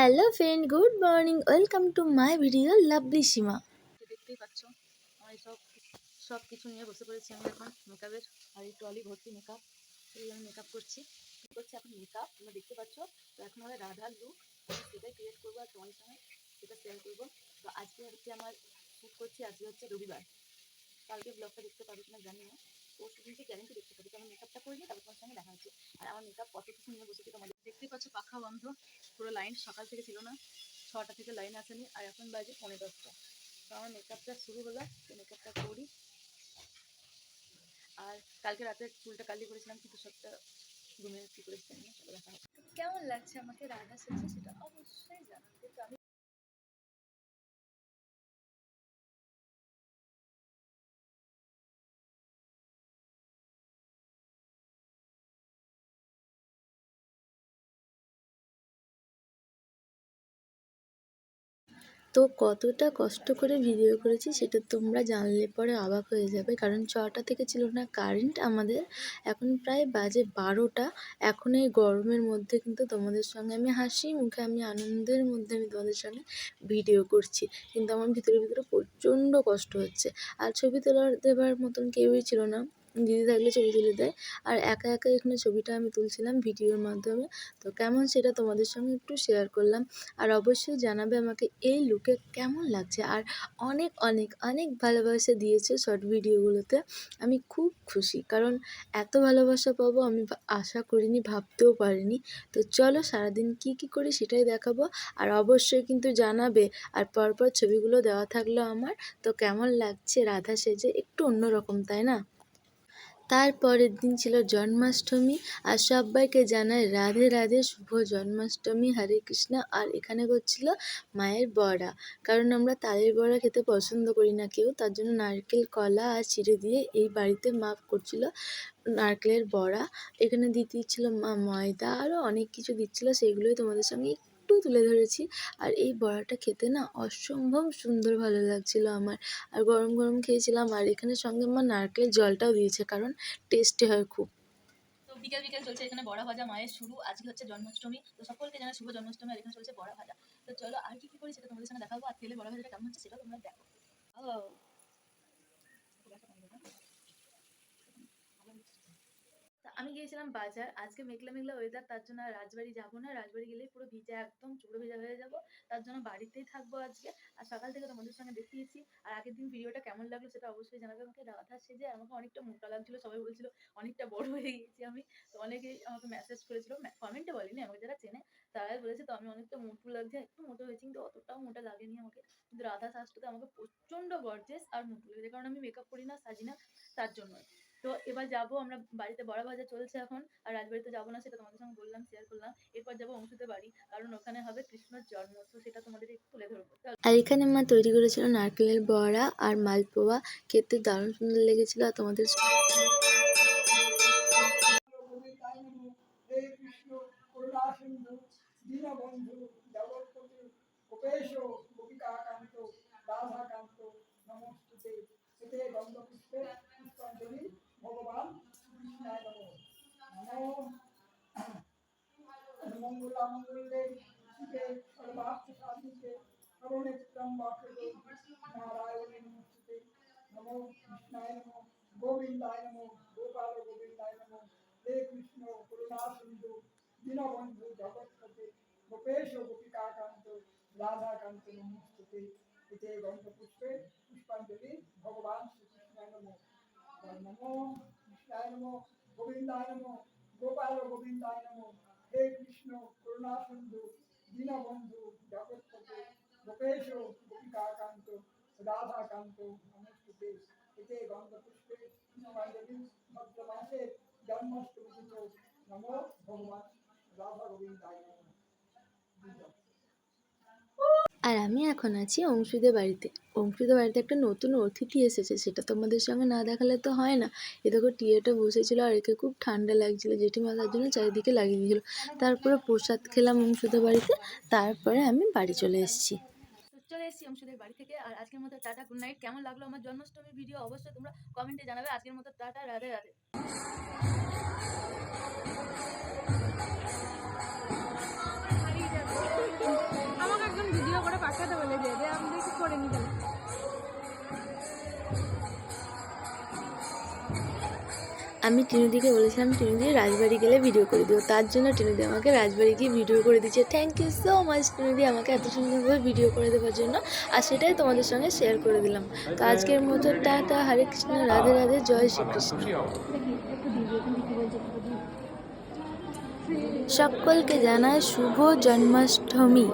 Hello friend, good morning, welcome to my video, lovely Seema. দেখতেই পাচ্ছ, আমার সব সব কিছু নিয়ে বসে পড়েছি আমি এখন, মেকআপের, আর এই ট্রলি ভর্তি মেকআপ, এই আমি মেকআপ করছি। কী করছি এখন? মেকআপ, তোমরা দেখতে পাচ্ছ, তো এখন হবে রাধার লুক সেটাই ক্রিয়েট করব আর তোমাদের সঙ্গে সেটা শেয়ার করব। তো আজকে হচ্ছে আমার শ্যুট করছি, আজকে হচ্ছে রবিবার। কালকে ব্লগটা দেখতে পাবে কিনা জানি না। তো গ্যারেন্টি দেখতে তো আমি মেকআপটা করিনি তারপর তোমার সঙ্গে দেখা হচ্ছে। আর আমার মেকআপ কত কিছু নিয়ে বসেছি তোমাদের দেখতেই পাচ্ছ পাখা বন্ধ পুরো লাইন সকাল থেকে ছিল না। ছটা থেকে লাইন আসেনি আর এখন বাজে দশটা। তো আমার মেকআপটা শুরু হলো তো মেকআপটা করি। আর কালকে রাতে চুলটা কালি করেছিলাম কিন্তু সবটা রুমে কী করেছিলাম চলো দেখা কেমন লাগছে আমাকে রাধা সেজে সেটা অবশ্যই জানান কিন্তু আমি তো কতটা কষ্ট করে ভিডিও করেছি সেটা তোমরা জানলে পরে অবাক হয়ে যাবে। কারণ ছটা থেকে ছিল না কারেন্ট আমাদের এখন প্রায় বাজে বারোটা। এখন এই গরমের মধ্যে কিন্তু তোমাদের সঙ্গে আমি হাসি, মুখে আমি আনন্দের মধ্যে আমি তোমাদের সঙ্গে ভিডিও করছি। কিন্তু আমার ভিতরে ভিতরে প্রচণ্ড কষ্ট হচ্ছে। আর ছবি তোলা দেবার মতন কেউই ছিল না। দিদি থাকলে ছবি তুলে দেয়। আর একা একা এখানে ছবিটা আমি তুলছিলাম ভিডিওর মাধ্যমে। তো কেমন সেটা তোমাদের সঙ্গে একটু শেয়ার করলাম। আর অবশ্যই জানাবে আমাকে এই লুকে কেমন লাগছে। আর অনেক অনেক অনেক ভালোবাসা দিয়েছে শর্ট ভিডিওগুলোতে আমি খুব খুশি। কারণ এত ভালোবাসা পাবো আমি আশা করিনি, ভাবতেও পারিনি। তো চলো সারাদিন কি কি করি সেটাই দেখাবো। আর অবশ্যই কিন্তু জানাবে। আর পরপর ছবিগুলো দেওয়া থাকল আমার। তো কেমন লাগছে রাধা সেজে? একটু অন্যরকম, তাই না? তারপরের দিন ছিল জন্মাষ্টমী আর সবাইকে জানাই রাধে রাধে, শুভ জন্মাষ্টমী, হরে কৃষ্ণ। আর এখানে করছিল মায়ের বড়া। কারণ আমরা তালের বড়া খেতে পছন্দ করি না কেউ, তার জন্য নারকেল, কলা আর চিড়ে দিয়ে এই বাড়িতে মা করছিল নারকেলের বড়া। এখানে দিতে ছিল মা ময়দা আরও অনেক কিছু দিচ্ছিল সেগুলোই তোমাদের সঙ্গে একটু তুলে ধরেছি। আর এই বড়াটা খেতে না অসম্ভব সুন্দর ভালো লাগছিল আমার। আর গরম গরম খেয়েছিলাম আর এখানে সঙ্গে আমার নারকেলের জলটাও দিয়েছে কারণ টেস্টি হয় খুব। বিকেল বিকেল চলছে এখানে বড়া ভাজা মায়ের শুরু। আজকে হচ্ছে জন্মাষ্টমী। তো সকলকে জানা শুভ জন্মাষ্টমী। আর এখানে চলছে বড়া ভাজা। তো চলো আর কি কি করি সেটা তোমাদের সঙ্গে দেখাবো। আর তেলে বড়া ভাজাটা কেমন হচ্ছে সেটা তোমরা দেখো। ও আমি গিয়েছিলাম বাজার। আজকে মেঘলা মেঘলা ওয়েদার তার জন্য রাজবাড়ি যাব না। রাজবাড়ি গেলে পুরো ভিজে একদম চুড়ো ভেজা হয়ে যাব। তার জন্য বাড়িতেই থাকব আজকে। আর সকাল থেকে তোমাদের সঙ্গে দেখিয়েছি। আর আগের দিন ভিডিওটা কেমন লাগল সেটা অবশ্যই জানাবে আমাকে। রাধা সেজে আমাকে অনেকটা মোটা লাগছিল, সবাই বলছিল অনেকটা বড় হয়ে গিয়েছি আমি। তো অনেকেই আমাকে মেসেজ করেছিল। কমেন্টে বলেনি আমাকে, যারা চেনে তারাই বলেছে, তো আমি অনেকটা মোটু লাগছে, একটু মোটা হয়েছি, কিন্তু অতটাও মোটা লাগেনি আমাকে। কিন্তু রাধা সাজটাতে আমাকে প্রচণ্ড গর্জেস আর মোটু লেগেছে। কারণ আমি মেকআপ করি না, সাজি না, তার জন্য তো এবার যাব, আমরা বাড়িতে বড়া ভাজা চলছে এখন, আর রাজবাড়িতে যাব না, সেটা তোমাদের সঙ্গে বললাম শেয়ার করলাম। এরপর যাব অংশুতে বাড়ি, কারণ ওখানে হবে কৃষ্ণর জন্ম, তো সেটা তোমাদের একটু তুলে ধরবো। আর এখানে মা তৈরি করেছিল নারকেলের বড়া আর মালপোয়া, খেতে দারুণ সুন্দর লেগেছিল, আর তোমাদের মঙ্গলা মঙ্গলে শিবে সর্বার্থ সাধিকে করুণেত্রম বাক্যে নারায়ণে নমস্তুতে নমো কৃষ্ণায় নমঃ গোবিন্দায় নমঃ গোপাল গোবিন্দায় নমঃ হে কৃষ্ণ করুণা সিন্ধু দীনবন্ধু জগৎপতে গোপেশ গোপিকাকান্ত রাধাকান্ত নমস্তুতে এতে গন্ধপুষ্পে পুষ্পাঞ্জলি ভগবান শ্রীকৃষ্ণায় নমঃ নমো কৃষ্ণায় নমঃ গোবিন্দায় নমঃ গোপাল গোবিন্দায় নমঃ হে কৃষ্ণ করুণা সিন্ধু দীনবন্ধু জগৎপতে গোপেশ, গোপিকাকান্ত, রাধাকান্ত, নমস্তুতে। এতে গন্ধপুষ্পে পুষ্পাঞ্জলি ভদ্রমাসে জন্মাষ্টমী নমো ভগবান রাধা গোবিন্দায় নমঃ। আর আমি এখন আছি অংশুদের বাড়িতে। অংশুদের বাড়িতে একটা নতুন অতিথি এসেছে সেটা তোমাদের সঙ্গে না দেখালে তো হয় না। এ দেখো টিয়েটা বসেছিল আর একে খুব ঠান্ডা লাগছিল জেঠিমা তার জন্য চারিদিকে লাগিয়ে দিয়েছিল। তারপরে প্রসাদ খেলাম অংশুদের বাড়িতে তারপরে আমি বাড়ি চলে এসেছি। চলে এসেছি অংশুদের বাড়ি থেকে আর আজকের মতো টাটা গুড নাইট কেমন লাগল আমার জন্মাষ্টমীর ভিডিও অবশ্যই তোমরা কমেন্টে জানাবে। আজকের মতো টাটা রাধে রাধে। আমি টিনুদিকে বলেছিলাম, টিনুদি, রাজবাড়ি গেলে ভিডিও করে দিও। তার জন্য টিনুদি আমাকে রাজবাড়ি গিয়ে ভিডিও করে দিচ্ছে থ্যাংক ইউ সো মাচ টিনুদি, আমাকে এত সুন্দরভাবে ভিডিও করে দেওয়ার জন্য। আর সেটাই তোমাদের সঙ্গে শেয়ার করে দিলাম। তো আজকের মতো টাটা, হরে কৃষ্ণ, রাধে রাধে, জয় শ্রীকৃষ্ণ। সকলকে জানায় শুভ জন্মাষ্টমী।